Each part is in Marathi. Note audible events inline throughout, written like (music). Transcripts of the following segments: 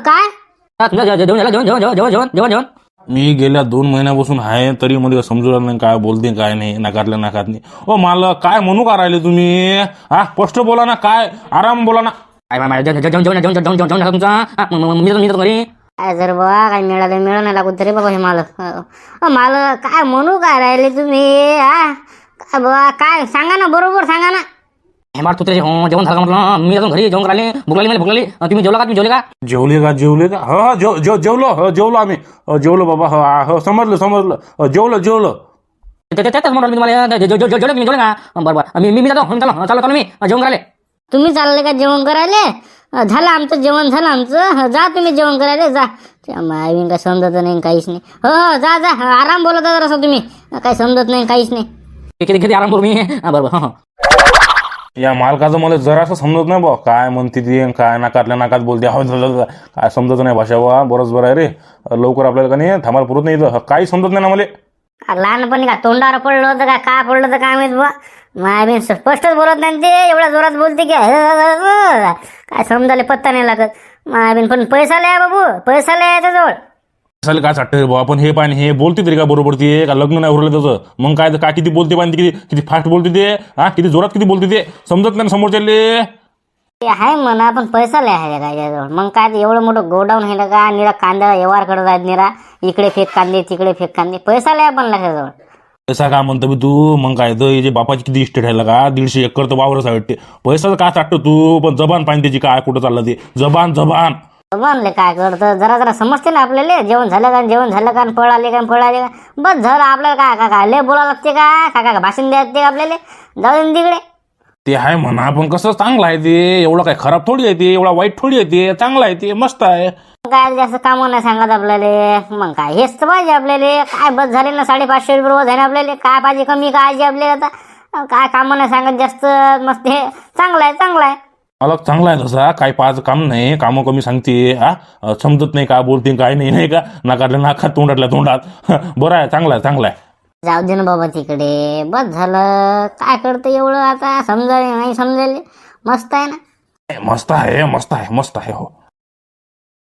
काय मी गेल्या दोन महिन्यापासून आहे तरी मध्ये समजू नाही काय बोलते काय नाही नाकारलं नाकात नाही ओ मला काय म्हणू का राहिले तुम्ही? हा स्पष्ट बोला ना काय? आराम बोला ना. काय जर बाबा काय मिळालं मिळून नाही लागू तरी बाबा हे मालक मालक काय म्हणू काय राहिले तुम्ही? हा? काय बाबा काय? सांगा ना बरोबर सांगा ना. जेवण झालं का म्हटलं? मी अजून घरी जेवण करायला भूक लागली मला भूक लागली तुम्ही जेवला का? तुम्ही जेवले का? जेवले का? जेवले का? हो हो जेव जेव जेवलो हो जेवलो आम्ही. हो, जेवलो बाबा. हो आ, हो समजलं समजलं. हो, जेवलो जेवलो. ते- ते- तेच म्हणतो मी तुम्हाला. जे- जे- जे- जेवले तुम्ही जेवले का? बरं बरं. मी मी मी जातो. हं, चला चला चला मी. जेवण करायला तुम्ही चालले का जेवण करायला? अ, झालं आमचं जेवण झालं आमचं. ह, जा तुम्ही जेवण करायला जा. त्या मायवीन काय समजत नाही काहीच नाही. हो हो जा जा. ह, आराम बोलत जरा तुम्ही. काही समजत नाही काहीच नाही. किती किती आराम करू मी? हां बरं बरं. हं, हं. या मालकाचं मला जरासं समजत नाही बा काय म्हणते ती काय नाकारल्या नाकात बोलते. हो, काय समजत नाही भाषा बा बरंच बरं आहे रे. लवकर आपल्याला का नाही थांबायला पुरत नाही इथं. काही समजत नाही ना मला. लहानपणी का तोंडावर पडलं होतं का? काय पडलं होतं काय माहीत बुवा? मायबीन स्पष्टच बोलत नाही ते. एवढ्या जोरात बोलते की काय समजायला पत्ता नाही लागत. मायबीन पण पैसा लय बाबू. पैसा लय जवळ चालेल काय वाटतं रे बा आपण हे पाणी हे बोलते तरी का बरोबर ते? का लग्न नाही उरलं त्याचं? मग काय काय किती बोलते पाणी किती किती फास्ट बोलते ते? हा किती जोरात किती बोलते ते? समजत नाही ना समोरच्याले. ते आहे म्हणा पण पैसा लय आहे काय मग काय ते एवढं मोठं गोडाऊन आहे ना का? निरा कांदा व्यवहार करत आहेत निरा. इकडे फेक कांदे तिकडे फेक कांदे. पैसा लय पण त्याच्याजवळ पैसा काय म्हणतो बी तू? मग काय तर हे जे बापाची किती इस्टेट आहे का? दीडशे एकर तर वावरच आहे वाटते पैसा काय चाटतो तू? पण जबान पाहिजे त्याची काय कुठं चाललं ते? जबान जबान. बनले काय करतं? जरा जरा समजते ना आपल्याला? जेवण झालं का? जेवण झालं का? फळ आले का? फळ आले का? बस झालं आपल्याला काय काय काय? लय बोलावं लागते का? काय काय भाषण लागते का आपल्याला? जाऊ दे ना तिकडे. ते आहे म्हणा पण कसं चांगलं आहे ते? एवढं काय खराब थोडी आहे ते? एवढा वाईट थोडी आहे ते? चांगलं आहे ते? मस्त आहे. काय जास्त कामं नाही सांगत आपल्याला. मग काय? हेच तर पाहिजे आपल्याला. काय बस झाले ना साडेपाचशे रुपये रोज आहे ना आपल्याला? काय पाहिजे कमी काय आपल्याला आता? काय कामं नाही सांगत जास्त. मस्त हे. चांगलं आहे चांगलं आहे. मला चांगला आहे तसा काही पाच काम नाही कामं कमी सांगते हा? समजत नाही का बोलते काय नाही नाही का? नाकातल्या नाकात तोंडातल्या तोंडात. (laughs) बरं आहे चांगला आहे चांगला आहे. जाऊ दे ना बाबा तिकडे. बस झालं. काय करतं एवढं आता? समजायला नाही समजायला. मस्त आहे ना? मस्त आहे मस्त आहे मस्त आहे हो.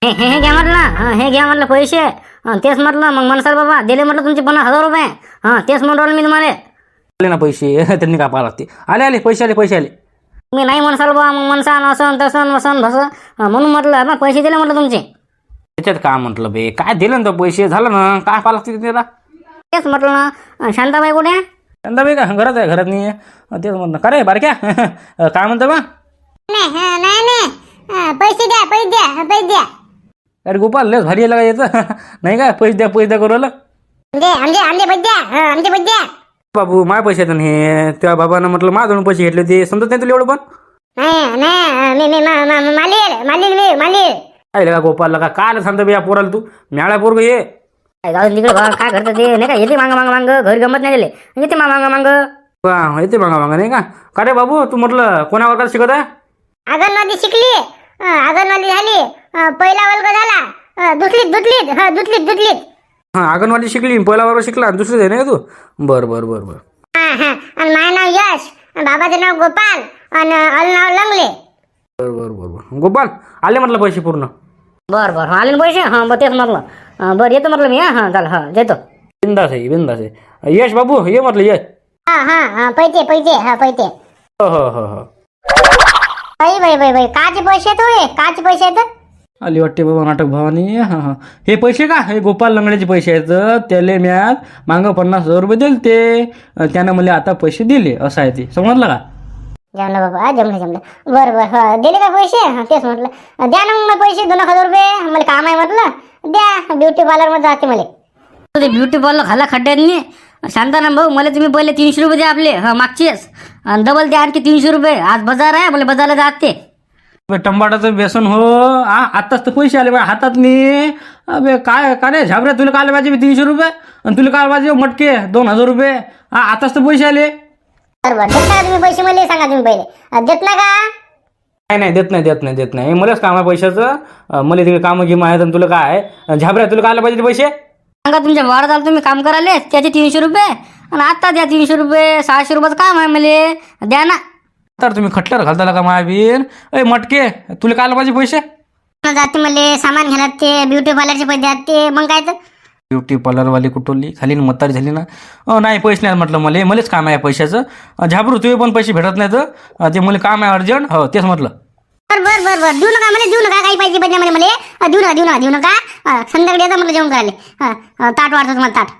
हे हे हे घ्या म्हटलं. हं, हे घ्या म्हटलं पैसे. हं, तेच म्हटलं. मग मनसाल बाबा दिले म्हटलं तुमचे पन्नास हजार रुपये. हां तेच म्हणून मी तुम्हाला. आले ना पैसे. (laughs) त्यांनी काय पाहा लागते. आले आले पैसे आले पैसे आले. मी नाही म्हणसाल बा मग मनसान असं तसं वसन भसं म्हणून म्हटलं बा पैसे दिले म्हटलं तुमचे. त्याच्यात काय म्हटलं बे? काय दिलं ना तो पैसे? झालं ना? काय पाहा लागते त्याला तेच म्हटलं ना शांताबाई कुठे? आहे? बे का? घरात आहे घरात नाही आहे. तेच म्हणतं का रे बारक्या? काय म्हणतं बा? नाही हं, नाही नाही. हं, पैसे द्या पैसे द्या हं, पैसे द्या. अरे गोपाल लस भारी यायला का याचं. (laughs) नाही का? पैसे द्या पैसे द्या करू राहिलं. आमचे आमचे आमचे पैसे द्या. हं, आमचे पैसे द्या. बाबू माय पैसे हे त्या बाबानं म्हटलं माझ्याकडून पैसे घेतले ते समजत नाही तुला एवढं पण? का गोपालला का काय सांगतं या पोराला तू? म्याळा पोरग ये. काय जाऊ दे तिकडे काय करतं ते? नाही का येते मांग मांग मांग घरी गमत नाही दिले येते मा मांग मांग. वा येते मागा मागा नाही का? का रे बाबू तू म्हटलं कोणा वर्गात शिकत आहे अंगणवाडी शिकली अंगणवाडी झाली. पहिला वर्ग झाला. दुसरीत दुसरीत हं, दुसरीत दुसरीत हां अंगणवाडी शिकली पहिला वर्ग शिकला आणि दुसरी आहे नाही का तू? बरं बरं बरं बरं. हा हा. आणि माझं नाव यश. आणि बाबाचं नाव गोपाल. आणि अल नाव लंगले. बरं बरं बरं बरं. गोपाल आले म्हटलं पैसे पूर्ण? बरं बरं. आले ना पैसे? हां बरं तेच म्हटलं. हं, बरं येतो म्हटलं मी हां हां चाल हां देतो बिंदास आहे बिंदास आहे. यश बाबू ये म्हटलं यश हा हा हा पैसे पैसे हा पैसे. हो हो हो हो. बाई बाई बाई बाई काचे पैसे आहेत होय काचे पैसे आहेत? आली वाटते बाबा नाटक भावानी. हां हां. हे पैसे का? हे गोपाल लंगड्याचे पैसे आहेत त्याले म्यात मागं पन्नास हजार रुपये दिले ते त्यानं मला आता पैसे दिले. असं आहे ते. समजलं का? जमलं बाबा. जमलं जमलं. बरं बरं. हो दिले का पैसे? हं, तेच म्हटलं. द्या ना मग पैसे. दोन हजार रुपये. मला काम आहे म्हटलं. द्या. ब्युटी पार्लरमध्ये जाते मला. ते ब्युटी पार्लर खाला खड्ड्यांनी? शांताना भाऊ मला तुम्ही पहिले तीनशे रुपये द्या आपले. हा मागचेच. आणि डबल द्या आणखी तीनशे रुपये. आज बाजार आहे. मला बाजारला जाते. बे, टमाटाचं बेसन हो. आ आताच तर पैसे आले माझ्या हातात मी अबे काय काय रे? झाबऱ्या तुला काल पाहिजे तीनशे रुपये? आणि तुला काल पाहिजे मटके दोन हजार रुपये? हा आताच तर पैसे आले. तुम्ही पैसे मला सांगा तुम्ही पहिले. अं, देत ना का? नाही नाही देत नाही देत नाही देत नाही. मलाच काम आहे पैशाचं. अं, मला तिकडे कामं गिमं आहेत आणि तुला काय? आहे झाबऱ्या तुला काय पाहिजे ते पैसे? सांगा तुमच्या वाढत आलं तुम्ही काम करायले त्याचे तीनशे रुपये? आणि आता द्या तीनशे रुपये सहाशे रुपयाचं काम आहे मला. द्या ना. तर तुम्ही खटल्यावर घालता का मायाबीन? ए मटके तुला काय पाहिजे पैसे? जाते मला सामान घ्यायला ते ब्युटी पार्लरचे पैसे द्या ते मग काय तर? ब्युटी पार्लरवाली कुठवली खाली न म्हातारी झाली ना? अ नाही पैसे नाही म्हटलं मला. मलाच काम आहे पैशाचं. झाबरू तुम्ही पण पैसे भेटत नाहीत अ, ते मला काम आहे अर्जंट. हो तेच म्हटलं. बर बर बर बर. देऊ नका मला देऊ नका. काही पाहिजे पाहिजे मला मला. अ, देऊ नका देऊ नका देऊ नका. अ, संध्याकाळी येतं मला जेवण करायला. अ, अ, ताट वाढतो तुम्हाला ताट.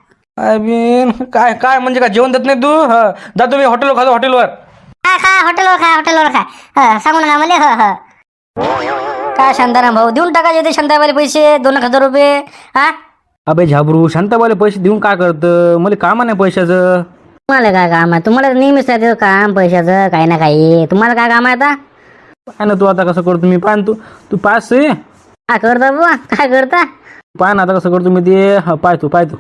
काय काय म्हणजे काय जेवण देत नाही तू? ह जा तुम्ही हॉटेलवर खातो हॉटेलवर खा हॉटेलवर खा हॉटेलवर खा. सांगू नका मला ह ह. काय शांताराम भाऊ? देऊन टाकायचे ते शांताबाईला पैसे दोन एक हजार रुपये. हा? अबे झाबरू शांताबाईला पैसे देऊन काय करतं? मला काम नाही पैशाचं. तुम्हाला काय काम आहे? तुम्हाला नेहमीच आहे ते काम पैशाचं काही ना काही. तुम्हाला काय काम आहे आता? काय ना तू आता कसं करतो मी. पाय ना तू तू पास आहे? काय करता बुवा काय करता? पाय ना आता कसं करतो मी ते. हा, पाय तू पाय तू.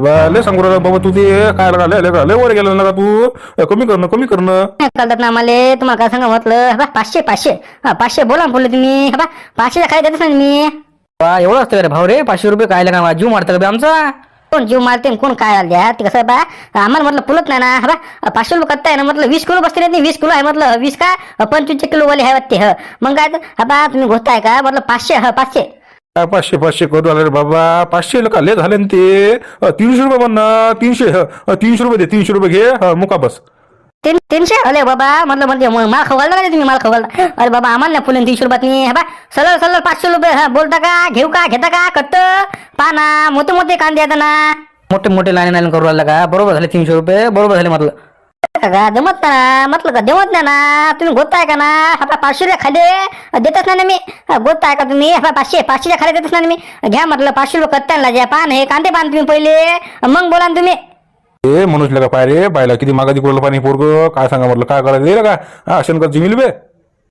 बाबा लय सांगू राहिला बाबा तू ते काय लगा लय लय- वर गेलं ना तू. कमी करणं कमी करणं कळतात ना मला तुम्हाला काय सांगा म्हटलं? बा पाचशे पाचशे. हा पाचशे बोला ना बोलले तुम्ही. बा पाचशे काय देतच नाही मी बा एवढं असतं का रे भाऊ रे? पाचशे रुपये काय का जीव मारतं का बे आमचा? कोण जीव मारते आणि कोण काय द्या ते कसं आहे बा आम्हाला म्हटलं पुलत नाही ना. हा बा पाचशे रुपये कत्ता आहे ना म्हटलं वीस किलो बसते नाही वीस किलो आहे म्हटलं. वीस का? पंचवीसशे किलो वाले आहे वाटते ह. मग काय तर हा बा तुम्ही गोष्ट आहे का? म्हटलं पाचशे ह पाचशे. काय पाचशे पाचशे करू रे बाबा. पाचशे लोक लय झाले ना ते. तीनशे रुपये म्हणणं तीनशे ह, तीनशे रुपये दे तीनशे रुपये घे. ह, मुका बस. तीन तीनशे? अरे बाबा म्हटलं म्हणजे मग माल खवळला का रे तुम्ही माल खवळला अरे बाबा आम्हाला नाही फुले तीनशे रुपयात नाही. हा बा सरळ सरळ पाचशे रुपये हा बोलता का घेऊ का घेता का कट्ट? पाना मोठे मोठे कांदे आहेत ना मोठे मोठे लाईन लाईन करू राहिला का? बरोबर झाले तीनशे रुपये बरोबर झाले म्हटलं. का जमत ना म्हटलं का जमत नाही ना तुम्ही गोत आहे का ना? आपला पाचशे रुपये खाली देतच नाही ना मी. गोत आहे का तुम्ही? आपला पाचशे पाचशे खाली देतच नाही ना मी. घ्या म्हटलं पाचशे रुपये कत्त्याला द्या पान हे कांदे पान तुम्ही पहिले मग बोला ना तुम्ही. ए मनुष्यला का पाय रे बायला किती मागाची कुरलं पाणी पोरग. काय सांगा म्हटलं काय करायचं? दिलं का हा शंकर जिमिल बे.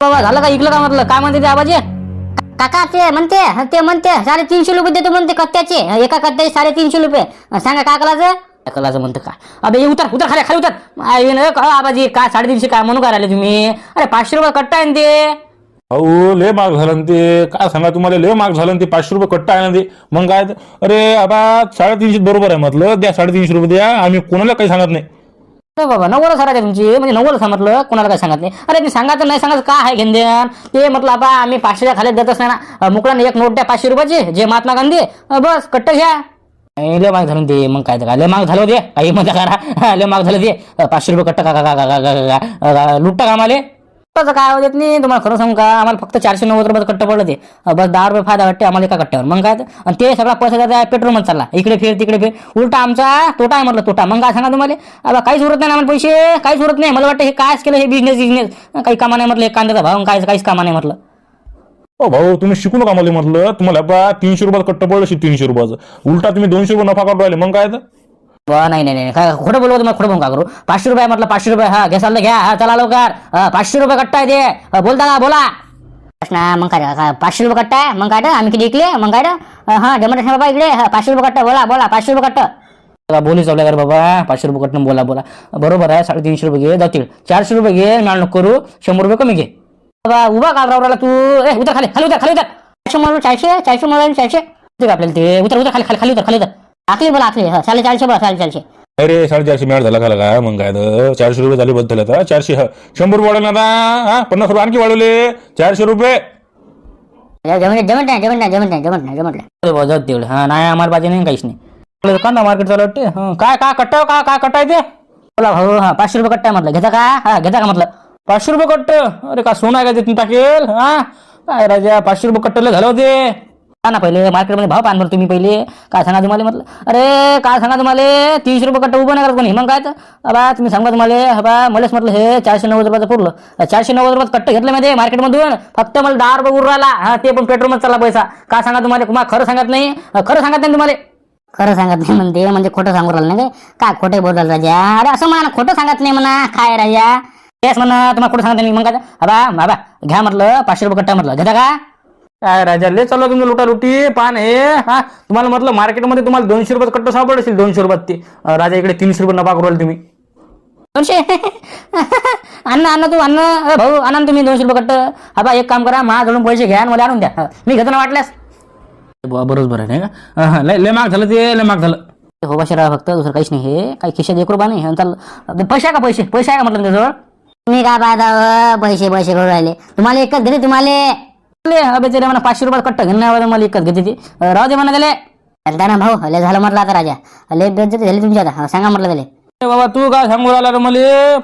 बाबा झालं का? इकलं का म्हटलं? काय म्हणते ते आवाज काका ते म्हणते ते म्हणते साडेतीनशे रुपये देतो म्हणते कत्त्याचे. एका कत्त्याचे साडेतीनशे रुपये. सांगा काय करायचं? कलाचं म्हणतं काय अबे उतर उतर खाली खाली उतर. आई न का आबाजी काय साडेतीनशे काय म्हणून काय राहिले तुम्ही? अरे पाचशे रुपये कट्टा आहे ना ते. अहो लय माग झालं ना ते. काय सांगा तुम्हाला लय माग झालं ना ते. पाचशे रुपये कट्टा आहे ना ते. मग काय? अरे आता साडेतीनशे बरोबर आहे म्हटलं. द्या साडेतीनशे रुपये द्या. आम्ही कोणाला काही सांगत नाही. बाबा नव्वद सर तुमची. म्हणजे नव्वद म्हटलं कोणाला काय सांगत नाही. अरे ते सांगायचं नाही सांगायचं काय आहे घेणदेण? ते म्हटलं आता आम्ही पाचशेच्या खाली देतच नाही ना. मुकडाने एक नोट द्या पाचशे रुपयाची. जे महात्मा गांधी. अं, बस कट्ट घ्या. लय माग झालं दे ते मग काय हो ते लय माग झालं दे काही मजा करा. लय माग झालं ते. पाचशे रुपये कट्ट का का का का लुटता आम्हाला? काय होत नाही. तुम्हाला खरं सांगू का? आम्हाला फक्त चारशे नव्वद रुपये कट्ट पडलं ते. बस दहा रुपये फायदा वाटते आम्हाला एका कट्ट्यावर. मग काय? आणि ते सगळा पैसा त्याचा पेट्रोलमध्ये चालला. इकडे फिर तिकडे फिर. उलटा आमचा तोटा आहे म्हटलं तोटा. मग काय सांगा तुम्हाला? आता काहीच उरत नाही आम्हाला पैसे. काहीच उरत नाही. मला वाटतं हे कायच केलं हे बिझनेस बिझनेस काही कामा नाही म्हटलं हे कांद्याचा भाव. काय काहीच कामा नाही म्हटलं. ओ भाऊ तुम्ही शिकू नका मला म्हटलं. तुम्हाला बा तीनशे रुपयात कट्ट पडलं तीनशे रुपयाचं. उलटा तुम्ही दोनशे रुपये नफा काढून राहिले. मग काय तर? नाही नाही नाही. काय खोटं बोलवतो तुम्हाला? खोटं बोलून का करू? पाचशे रुपये म्हटलं पाचशे रुपये. हा घ्या चाललं घ्या. हा चला लवकर. हा, पाचशे रुपये कट्टा आहे ते. हा, बोलता का? बोला. ना मग काय काय पाचशे रुपये कट्टा आहे? मग काय आम्ही किती इकले मग काय तर? हा डेमोटेशन बाबा इकडे. हा, पाचशे रुपये कट्टा बोला बोला. पाचशे रुपये कट्टा. बोली चालू कर बाबा? पाचशे रुपये कटणं बोला बोला. बरोबर आहे. साडेतीनशे रुपये घे जातील. चारशे रुपये घे मॅळ नको करू. शंभर रुपये कमी घे. बाबा उभा का रावराला तू. ए उतर खाली खाली उतर खाली उतर. चारशे म्हणून चारशे चारशे म्हणून चारशे. उतर आपल्याला ते. उतर उतर खाली खाली खाली उतर खाली उतर. आखली बोला आखली हा साडे चारशे बोला साडे चारशे. अरे साडेचारशे मिळाल झाला का काय? मग काय तर. चारशे रुपये झाले बद्दल आता. चारशे ह. शंभर रुपये वाढवले ना आता. हा पन्नास रुपये आणखी वाढवले. चारशे रुपये. नाही नाही जमत नाही जमत नाही जमत नाही अरे बुवा, जाऊ दे तेवढं. हा नाही आम्हाला पाहिजे नाही काहीच नाही. आपलं कांदा मार्केट चालू वाटते हं, काय काय कट्टा का काय कट्टा आहे ते? बोला भाऊ हा पाचशे रुपये कट्टा म्हटलं. घेता का? हा घेता का म्हटलं? पाचशे रुपये कट्ट. अरे का सोनं आहे का ते तुम्ही टाकेल हा? काय राजा पाचशे रुपये कट्टले झालं होते. हा ना पहिले मार्केटमध्ये भाव पान बरं तुम्ही पहिले. काय सांगा तुम्हाला म्हटलं? अरे काय सांगा तुम्हाला? तीनशे रुपये कट्टा उभं नाही करत कोणी. मग काय बाबा तुम्ही सांगा तुम्हाला. हबा मलाच म्हटलं हे चारशे नव्वद रुपयाचं पुरलं. चारशे नव्वद रुपयात कट्ट घेतलं मध्ये मार्केटमधून फक्त मला दहा रुपये उर राहिला. हा ते पण पेट्रोलमध्ये चालला पैसा. काय सांगा तुम्हाला? तुम्हाला खरं सांगत नाही? खरं सांगत नाही तुम्हाला? खरं सांगत नाही म्हणते. म्हणजे खोटं सांगू राहिलं नाही काय? काय खोटे बोलाल राजा? अरे असं म्हणा. खोटं सांगत नाही म्हणा. काय राजा? तेच म्हणा तुम्हाला कुठं सांगत नाही मग काय? बाबा बाबा घ्या म्हटलं पाचशे रुपये कट्टा म्हटलं. घेता का? काय राजा लय चालू तुमचं लुटा लुटी पान हे हा? तुम्हाला म्हटलं मार्केटमध्ये तुम्हाला दोनशे रुपयात कट्टा सापडत असेल दोनशे रुपयात ते. अं, राजा इकडे तीनशे रुपये नफा करू राहिले तुम्ही. दोनशे? (laughs) अन्न अन्न तू अन्न अ, भाऊ आणा ना तुम्ही दोनशे रुपये कट्ट. हा बा एक काम करा माझ्याकडून पैसे घ्या आणि मला आणून द्या. हा, मी घेतो ना वाटल्यास. बुवा, बरोबर आहे नाही का? हा, लय लय माग झालं ते लय माग झालं. हो राहा फक्त दुसरं काहीच नाही हे. काही खिशात एक रुपया नाही हे चाल पैसे आहे का पैसे? पैसे आहे का म्हटलं त्याजवळ तुम्ही काय पाहता हो, पैसे पैसे करून राहिले. तुम्हाला एकच दिले तुम्हाला? तरी म्हणा पाचशे रुपयात कट्ट घेऊन नाही मला इकत घेते ती. राहू दे म्हणा त्याले. चालता ना भाऊ लय झालं म्हटलं आता राजा. लय झाली तुमची आता. सांगा म्हटलं त्याला. बाबा तू काय सांगू राहिला रे मला?